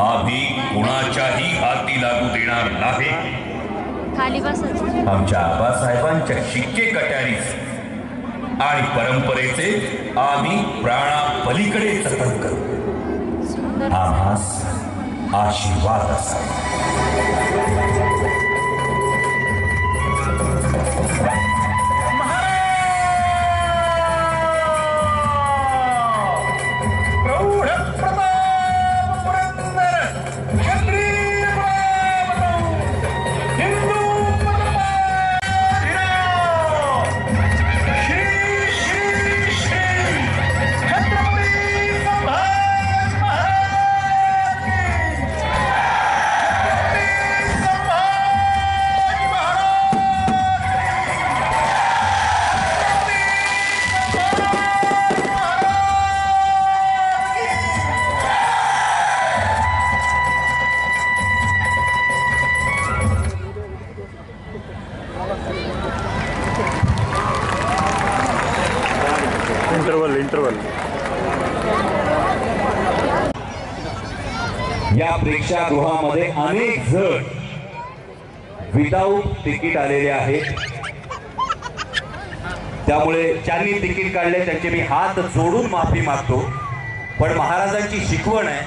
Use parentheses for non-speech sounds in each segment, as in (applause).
आम्ही कुणाच्याही हाती लागू देणार नाही. आमच्या आबासाहेबांच्या शिक्के कट्यारीस आणि परंपरेचे आम्ही प्राणा पलीकडे जतन करू. आम्हास आशीर्वाद असावा. प्रेक्षागृहामध्ये अनेक जण विदाऊट तिकीट आलेले आहेत. त्यामुळे ज्यांनी तिकीट काढले त्यांचे मी हात जोडून माफी मागतो. पण महाराजांची शिकवण आहे.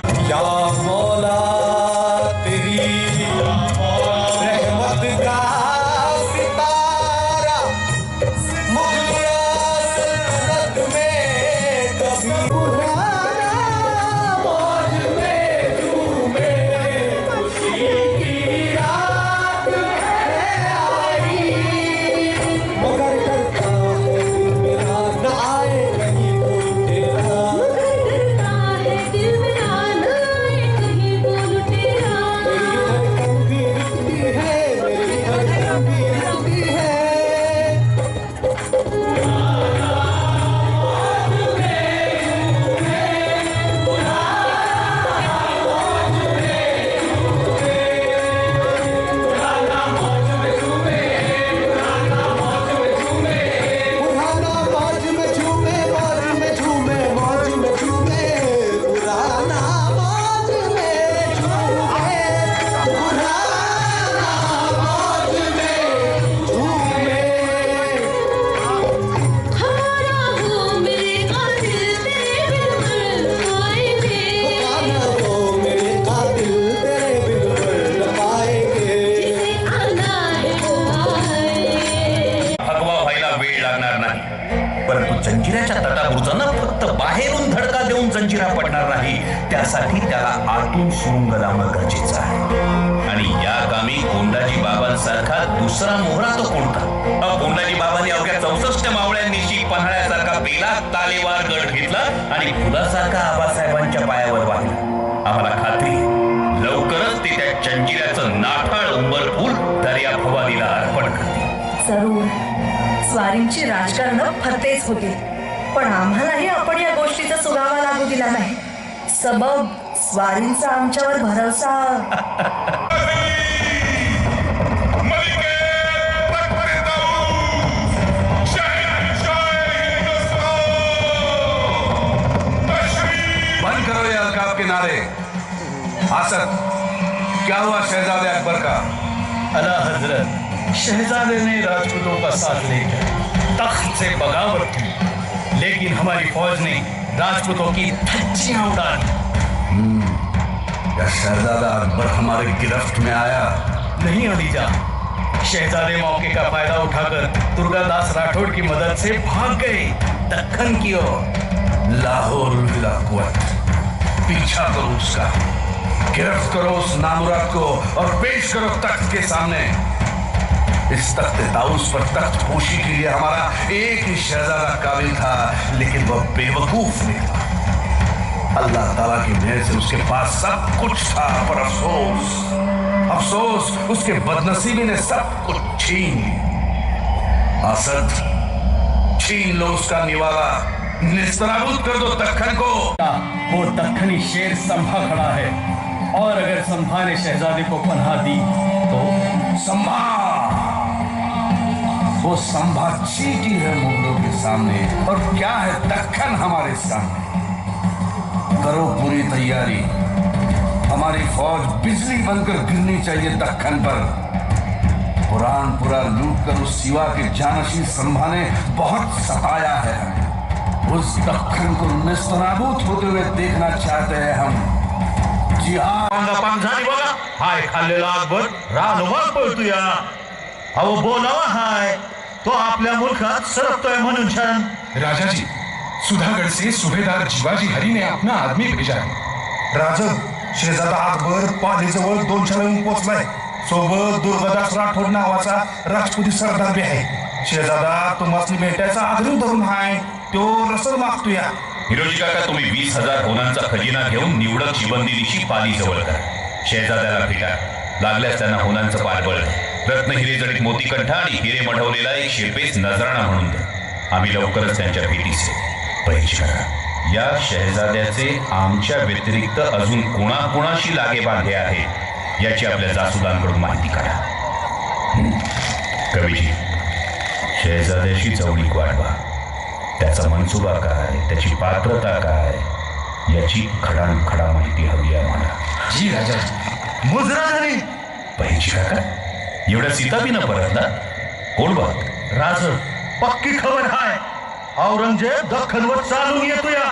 दुसरा मोहरा तो कोणता? कोंडाजी बाबांनी अवघ्या चौसष्ट मावळ्यांनिशी पन्हाळ्यासारखा बेला तालेवार गड घेतला आणि फुलासारखा आबासाहेबांच्या पायावर वाहिला आम्हाला खात्री लवकरच ते त्या जंजिऱ्याचं नाठाळ उंबर फुल दर्या भवानीला अर्पण जरूर. स्वारींची राजकारण फतेच होती. पण आम्हालाही आपण या गोष्टीचा सुगावा लागू दिला नाही. सबब स्वारींचा आमच्यावर भरवसा (laughs) अलकाब के आसद क्या हुआ शहजादे अकबर का? अला हज़रत शहजादे ने राजपूतों का साथ लेकर तख्त से बगावत की। लेकिन हमारी फौज ने राजपूतों की धज्जियाँ उड़ा दी। क्या शहजादा अकबर हमारे गिरफ्त में आया? नहीं अलीजा। शहजादे मौके का फ़ायदा उठाकर दुर्गादास राठौड़ की मदद से भाग गए दक्कन की ओर। लाहौर पीछा करो उसका। गिरफ्त करो उस नामुराद को और पेश करो तख्त के सामने। इस तख्त ताउस पर तख्त पोशी के लिए हमारा एक ही शहजादा काबिल था, लेकिन वह बेवकूफ़ निकला अल्लाह ताला की मेहर से उसके पास सब कुछ था, पर अफसोस अफसोस, उसके बदनसीबी ने सब कुछ छीन लिया असद, छीन लो उसका निवाला। निस्तराबूत कर दो दक्खन को। वो दक्खनी शेर संभा खड़ा है। और अगर संभा ने शहजादे को पनाह दी तो? सम्मा वो संभा चीटी है मुगलों के सामने। और क्या है दक्कन हमारे सामने? करो पूरी तैयारी। हमारी फौज बिजली बनकर गिरनी चाहिए दखन पर। पुरान पूरा लूट कर उस सिवा के जानशी संभा ने बहुत सताया है हमें। उस दक्कन को निस्तनाबूत होते हुए देखना चाहते हैं हम। जी हाँ झाली बघा हाय खाल्लेला अकबर रानवाग पळतोया अहो बोलावा हाय। तो आपल्या मुलखात सरकतोय म्हणून छान। राजा जी सुधागढ़ से सुबेदार जीवाजी हरी ने अपना आदमी भेजा है। राजन शेजादा अकबर पालीजवळ दोनशे येऊन पोहोचलाय सोबत दुर्गदास राठोड नावाचा राजपुती सरदार बी आहे. शेजादा तुम्हाला भेटायचा आग्रह धरून हाय. तो रसद मागतोया. हिरोजी काका तुम्ही वीस हजार होनांचा खजिना घेऊन निवडक शिबंदिनीची पाली जवळ करा. शेजाद्याला भेटा. लागल्यास त्यांना होनांचं पाठबळ रत्न हिरे जडित मोतीकंठ आणि हिरे मढवलेला एक शिरपेस नजराणा म्हणून द्या. आम्ही लवकरच त्यांच्या भेटीस येऊ. या शहजाद्याचे आमच्या व्यतिरिक्त अजून कोणाकोणाशी लागे बांधे आहेत याची आपल्या जासुदांकडून माहिती काढा. कवीजी शहजाद्याशी जवळीक वाढवा. त्याचा मनसुबा काय? त्याची पात्रता काय? याची खडानखडा माहिती हवी आहे आम्हाला. जी राजा मुजरा झाली पाहिजे काका एवढ्या परत ना? कोण बघ? राज पक्की खबर हाय. औरंगजेब दख्खनवर चालून येतोया.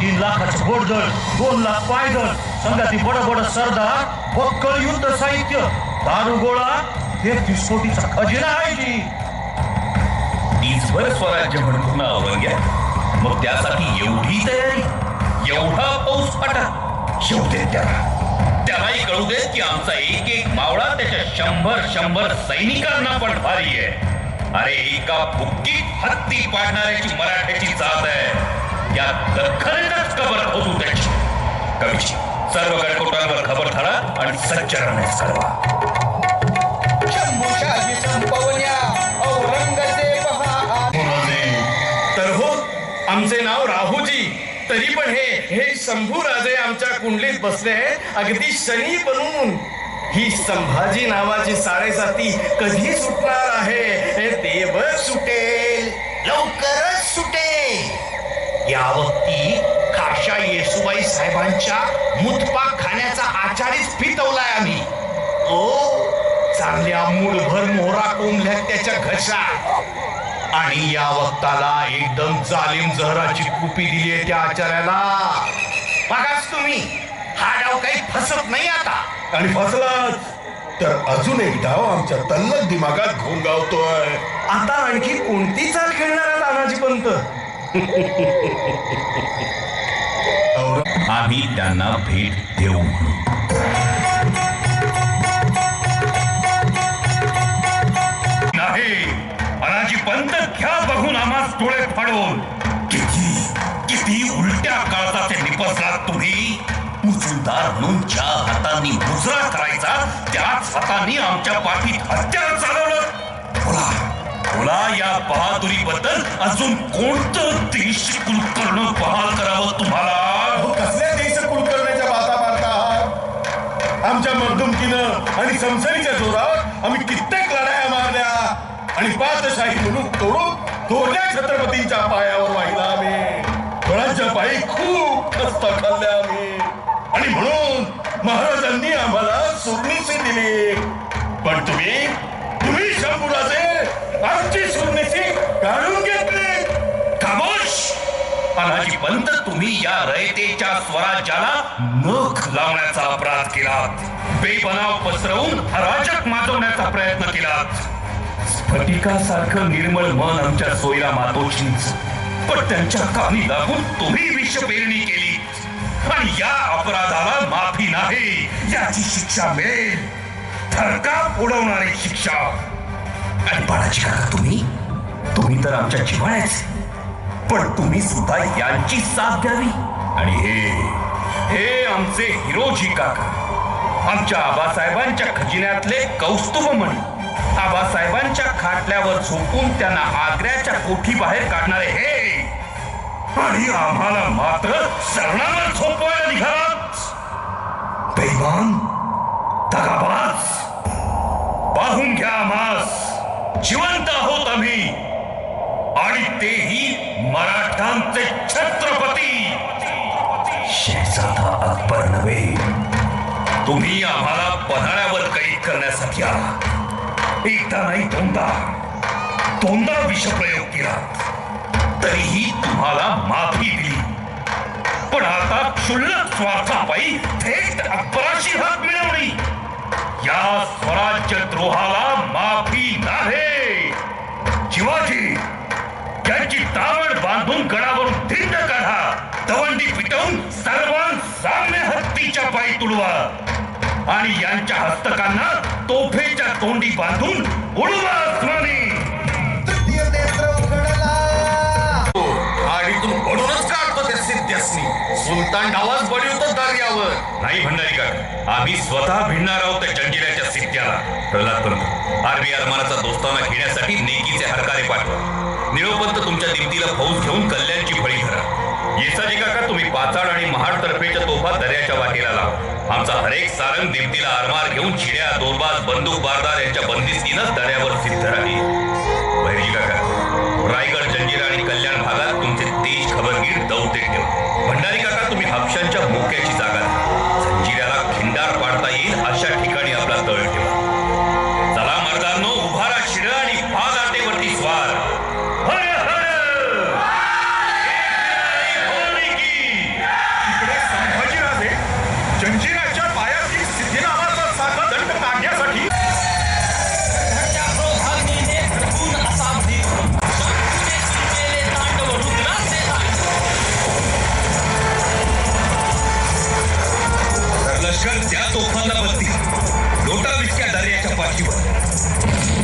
तीन लाखाचं घोडदळ दोन लाख पायदळ संघाती बड बड सरदार बक्कळ युद्ध साहित्य दारू गोळा तेहतीस कोटीचा खजिना आहे जी. स्वर स्वराज्य म्हणतो ना औरंग्या मग त्यासाठी एवढी तयारी एवढा पाऊस फाटा येऊ देत त्याला. त्यालाही कळू दे की आमचा एक एक मावळा त्याच्या शंभर शंभर सैनिकांना पण भारी आहे. अरे एका बुक्कीत हत्ती पाडणाऱ्याची मराठ्याची जात आहे. या दखलच कबर होतो त्याची. कवीची सर्व गडकोटांवर खबर धरा आणि सज्ज राहण्यास कळवा तर आमचे नाव राहूजी. तरी पण हे हे शंभू राजे आमच्या कुंडलीत बसले आहेत. अगदी शनी बनून ही संभाजी नावाची साडेसाती कधी सुटणार आहे? हे देव सुटेल. लवकरच सुटेल. यावती काशा येसुबाई साहेबांच्या मुतपा खाण्याचा आचारीच फितवलाय आम्ही. ओ चांगल्या मूळभर मोहरा कोंबल्यात त्याच्या घशात आणि या वक्ताला एकदम जालिम जहराची कुपी दिली आहे त्या आचार्याला. बघाच तुम्ही हा डाव काही फसत नाही आता. आणि फसलाच तर अजून एक डाव आमच्या तल्लक दिमागात घोंगावतोय आता आणखी कोणती चाल खेळणार तानाजी पंत? (laughs) आम्ही त्यांना भेट देऊ म्हणून. अनाजी पंत घ्या बघून आम्हाला डोळे फाडून. किती किती उलट्या काळाचा ते निपसलात तुम्ही? मुजुलदार म्हणून ज्या हातांनी मुजरा करायचा त्याच हातांनी आमच्या पाठीत हत्यार चालवलं. बोला बोला या बहादुरीबद्दल अजून कोणतं देश करणं बहाल करावं तुम्हाला? कसल्या देश कुलकर्ण्याच्या बाता मारता आमच्या मर्दुमकीनं आणि समसरीच्या जोरावर आम्ही कित्येक लढाया मारल्या. आणि पाचशाही म्हणून तोडून थोड्या छत्रपतींच्या पायावर वाहिला आम्ही. बळांच्या पायी खूप खस्त खाल्ल्या आम्ही. आणि म्हणून महाराजांनी आम्हाला सुरणीचे दिली. पण तुम्ही तुम्ही शंभूराजे आमची सुरणीची काढून घेतली. खामोश अनाजी पंत तुम्ही या रयतेच्या स्वराज्याला नख लावण्याचा अपराध केलात. बेपनाव पसरवून अराजक माजवण्याचा प्रयत्न केलात. स्फटिकासारखं निर्मळ मन आमच्या सोयरा मातोश्रीच. पण त्यांच्या कामी लागून तुम्ही विष पेरणी केली. आणि या अपराधाला माफी नाही याची शिक्षा मिळेल. थरकाप उडवणारी शिक्षा. आणि बाळाची काका तुम्ही? तुम्ही तर आमच्या जिव्हाळ्याचे पण तुम्ही सुद्धा यांची साथ द्यावी. आणि हे हे आमचे हिरोजी काका. आमच्या आबासाहेबांच्या खजिन्यातले कौस्तुभ म्हणी आबासाहेबांच्या खाटल्यावर झोपून त्यांना आग्र्याच्या कोठी बाहेर काढणारे हे. आणि आम्हाला मात्र सरणावर झोपवायला निघालात. बेईमान दगाबाज पाहून घ्या आम्हास. जिवंत आहोत आम्ही. आणि तेही मराठांचे छत्रपती. शेजादा अकबर नव्हे. तुम्ही आम्हाला पन्हाळ्यावर कैद करण्यासाठी आला एकदा नाही दोनदा दोनदा विषप्रयोग केला. तरीही तुम्हाला माफी दिली. पण आता क्षुल्लक स्वार्थापायी थेट अकबराशी हात मिळवली. या स्वराज्य द्रोहाला माफी नाही. शिवाजी त्यांची तावड बांधून गडावरून धिंड काढा. दवंडी पिटवून सर्वांसाम्य हत्तीच्या पायी तुडवा. आणि यांच्या हस्तकांना तोफेच्या तोंडी बांधून उडवा काढतो सिद्ध्यासनी सुलतान डावाच बळीवतो दर्यावर नाही भंडारी का आम्ही स्वतः भिडणार आहोत त्या जंजिऱ्याच्या सिट्ट्याला प्रल्हाद पंत आरबी अरमानाचा दोस्ताना घेण्यासाठी नेकीचे हरकारे पाठवा. निळोपंत तुमच्या दिमतीला फौज घेऊन कल्याणची फळी धरा. येसाजी काका तुम्ही पाचाड आणि महाड तर्फेच्या तोफा दर्याच्या वाटेला लावा. आमचा हरेक सारंग दिमतीला आरमार घेऊन चिड्या दोरबाज बंदूक बारदार यांच्या बंदिस्तीनं दऱ्यावर सिद्ध राहील. तर लष्कर त्या तोफांना बसतील लोटा विसक्या दर्याच्या पाठीवर.